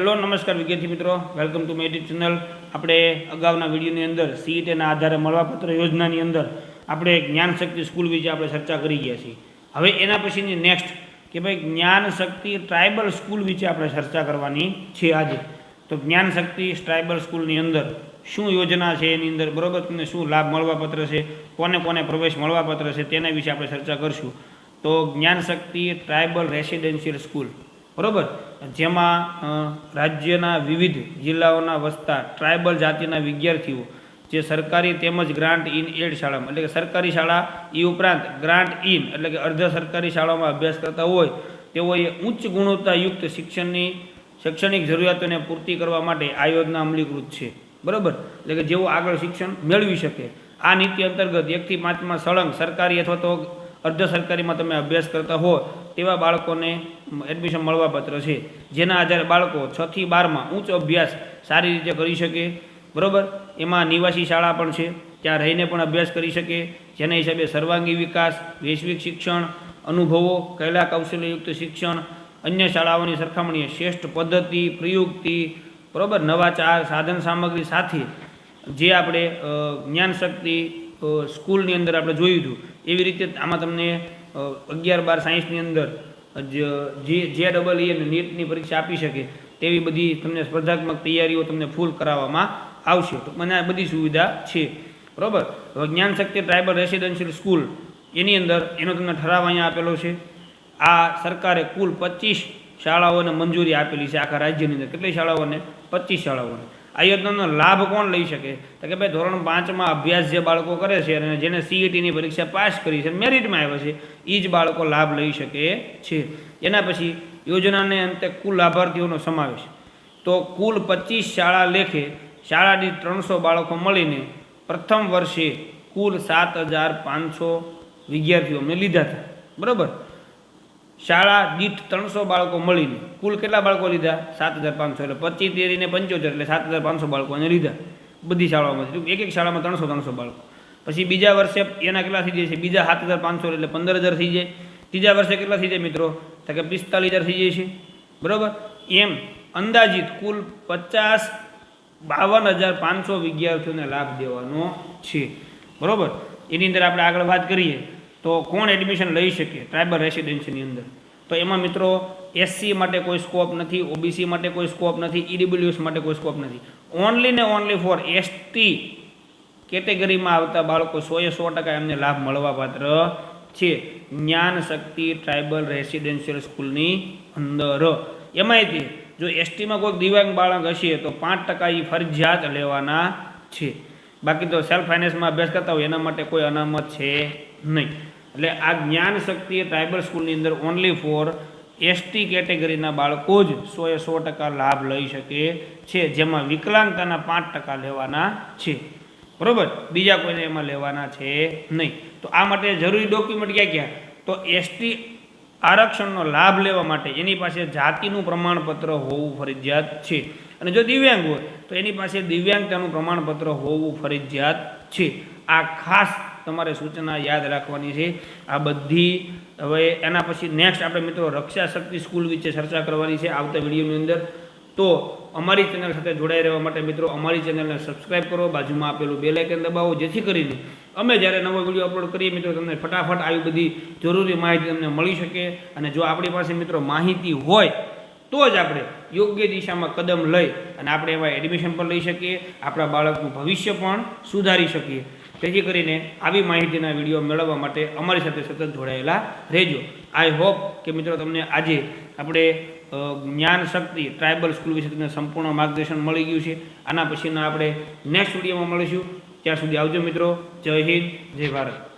Hello, નમસ્કાર વિદ્યાર્થી મિત્રો. Welcome to my YouTube channel આપણે અગાઉના વિડીયોની અંદર સીઈટીના આધારે મળવાપત્ર યોજનાની અંદર આપણે જ્ઞાનશક્તિ સ્કૂલ વિશે આપણે ચર્ચા કરી ગયા છીએ. હવે એના પછીની નેક્સ્ટ કે ભાઈ જ્ઞાન શક્તિ ટ્રાઇબલ સ્કૂલ વિશે આપણે ચર્ચા કરવાની છે આજે. તો જ્ઞાનશક્તિ ટ્રાઇબલ સ્કૂલની અંદર શું યોજના છે એની અંદર, બરોબર, તમને શું લાભ મળવાપત્ર છે, કોને કોને પ્રવેશ મળવાપત્ર છે, તેના વિશે આપણે ચર્ચા કરશું. તો જ્ઞાનશક્તિ ટ્રાઇબલ રેસિડેન્શિયલ સ્કૂલ બરોબર? જેમાં રાજ્યના વિવિધ જિલ્લાઓના વસતા ટ્રાઇબલ જાતિના વિદ્યાર્થીઓ, જે સરકારી તેમજ ગ્રાન્ટ ઇન એડ શાળામાં, એટલે કે સરકારી શાળા એ ઉપરાંત ગ્રાન્ટ ઇન એટલે કે અર્ધ સરકારી શાળામાં અભ્યાસ કરતા હોય, તેઓએ ઉચ્ચ ગુણવત્તાયુક્ત શિક્ષણની, શૈક્ષણિક જરૂરિયાતોને પૂર્તિ કરવા માટે આ યોજના અમલીકૃત છે. બરાબર? એટલે કે જેઓ આગળ શિક્ષણ મેળવી શકે. આ નીતિ અંતર્ગત એકથી પાંચમાં સળંગ સરકારી અથવા તો અર્ધ સરકારીમાં તમે અભ્યાસ કરતા હો તેવા બાળકોને એડમિશન મળવાપાત્ર છે. જેના આધારે બાળકો છથી બારમાં ઉચ્ચ અભ્યાસ સારી રીતે કરી શકે. બરાબર? એમાં નિવાસી શાળા પણ છે. ત્યાં રહીને પણ અભ્યાસ કરી શકે. જેના હિસાબે સર્વાંગી વિકાસ, વૈશ્વિક શિક્ષણ, અનુભવો, કલા, કૌશલ્યયુક્ત શિક્ષણ, અન્ય શાળાઓની સરખામણીએ શ્રેષ્ઠ પદ્ધતિ, પ્રયુક્તિ, બરાબર? નવાચાર સાધન સામગ્રી સાથે જે આપણે જ્ઞાન શક્તિ સ્કૂલની અંદર આપણે જોયું હતું. એવી રીતે આમાં તમને અગિયાર બાર સાયન્સની અંદર જે જે ડબલ ઈ અને નીટની પરીક્ષા આપી શકે તેવી બધી તમને સ્પર્ધાત્મક તૈયારીઓ તમને ફૂલ કરાવવામાં આવશે. તો મને આ બધી સુવિધા છે. બરાબર? હવે Gyan Shakti tribal residential school એની અંદર એનો તમને ઠરાવ અહીંયા આપેલો છે. આ સરકારે કુલ પચીસ શાળાઓને મંજૂરી આપેલી છે આખા રાજ્યની અંદર. કેટલી શાળાઓને પચીસ શાળાઓને? આ યોજનાનો લાભ કોણ લઈ શકે? તો કે ભાઈ ધોરણ પાંચમાં અભ્યાસ જે બાળકો કરે છે અને જેને સીઈટીની પરીક્ષા પાસ કરી છે, મેરિટમાં આવ્યા છે એ જ બાળકો લાભ લઈ શકે છે. એના પછી યોજનાને અંતે કુલ લાભાર્થીઓનો સમાવેશ. તો કુલ પચીસ શાળા લેખે શાળા ત્રણસો બાળકો મળીને પ્રથમ વર્ષે કુલ સાત હજાર પાંચસો વિદ્યાર્થીઓ મેં લીધા હતા. બરાબર? શાળા દીઠ ત્રણસો બાળકો મળીને. કુલ કેટલા બાળકો લીધા? સાત હજાર પાંચસો. એટલે પચીસ તેરીને પંચોતેર, એટલે સાત હજાર પાંચસો બાળકોને લીધા. બધી શાળાઓમાંથી એક એક શાળામાં ત્રણસો ત્રણસો બાળકો. પછી બીજા વર્ષે એના કેટલા થઈ જાય છે? બીજા સાત હજાર પાંચસો, એટલે પંદર હજાર થઈ જાય. ત્રીજા વર્ષે કેટલા થઈ જાય મિત્રો? તો કે પિસ્તાલીસ હજાર થઈ જાય છે. બરાબર? એમ અંદાજિત કુલ પચાસ બાવન હજાર પાંચસો વિદ્યાર્થીઓને લાભ દેવાનો છે. બરાબર? એની અંદર આપણે આગળ વાત કરીએ. તો કોણ એડમિશન લઈ શકે? ટ્રાઇબલ રેસિડેન્સીની અંદર. તો એમાં મિત્રો એસસી માટે કોઈ સ્કોપ નથી ઓબીસી માટે કોઈ સ્કોપ નથી ઈડબ્લ્યુએસ માટે કોઈ સ્કોપ નથી. ઓનલી ને ઓનલી ફોર એસટી કેટેગરીમાં આવતા બાળકો સોએ સો ટકા એમને લાભ મળવાપાત્ર છે. જ્ઞાન શક્તિ ટ્રાઇબલ રેસિડેન્શિયલ સ્કૂલની અંદર. એમાંય તે જો એસટીમાં કોઈ દિવ્યાંગ બાળક હશે, તો પાંચ ટકા એ ફરજિયાત લેવાના છે. બાકી તો સેલ્ફ ફાઇનાન્સમાં અભ્યાસ કરતા હોય, એના માટે કોઈ અનામત છે નહીં. એટલે આ જ્ઞાન શક્તિ ટ્રાઇબલ સ્કૂલની અંદર ઓનલી ફોર એસટી કેટેગરીના બાળકો જ સોએ સો ટકા લાભ લઈ શકે છે, જેમાં વિકલાંગતાના પાંચ ટકા લેવાના છે. બરાબર? બીજા કોઈને એમાં લેવાના છે નહીં. તો આ માટે જરૂરી ડોક્યુમેન્ટ ક્યાં ક્યાં? તો એસટી આરક્ષણનો લાભ લેવા માટે એની પાસે જાતિનું પ્રમાણપત્ર હોવું ફરજિયાત છે. અને જો દિવ્યાંગ હોય, તો એની પાસે દિવ્યાંગતાનું પ્રમાણપત્ર હોવું ફરજિયાત છે. આ ખાસ તમારે સૂચના યાદ રાખવાની છે. આ બધી હવે એના પછી નેક્સ્ટ આપણે મિત્રો રક્ષા શક્તિ સ્કૂલ વિશે ચર્ચા કરવાની છે આવતા વિડીયોની અંદર. તો અમારી ચેનલ સાથે જોડાઈ રહેવા માટે મિત્રો અમારી ચેનલને સબસ્ક્રાઈબ કરો, બાજુમાં આપેલું બે લાઇકન દબાવો, જેથી કરીને અમે જ્યારે નવો વીડિયો અપલોડ કરીએ મિત્રો તમને ફટાફટ આવી બધી જરૂરી માહિતી તમને મળી શકે. અને જો આપણી પાસે મિત્રો માહિતી હોય, તો જ આપણે યોગ્ય દિશામાં કદમ લઈ અને આપણે એવા એડમિશન પણ લઈ શકીએ. આપણા બાળકનું ભવિષ્ય પણ સુધારી શકીએ. જેથી કરીને આવી માહિતીના વીડિયો મેળવવા માટે અમારી સાથે સતત જોડાયેલા રહેજો. આઈ હોપ કે મિત્રો તમને આજે આપણે જ્ઞાન શક્તિ ટ્રાઇબલ સ્કૂલ વિશે તમને સંપૂર્ણ માર્ગદર્શન મળી ગયું છે. આના પછીના આપણે નેક્સ્ટ વિડીયોમાં મળીશું. ત્યાં સુધી આવજો મિત્રો. જય હિન્દ. જય ભારત.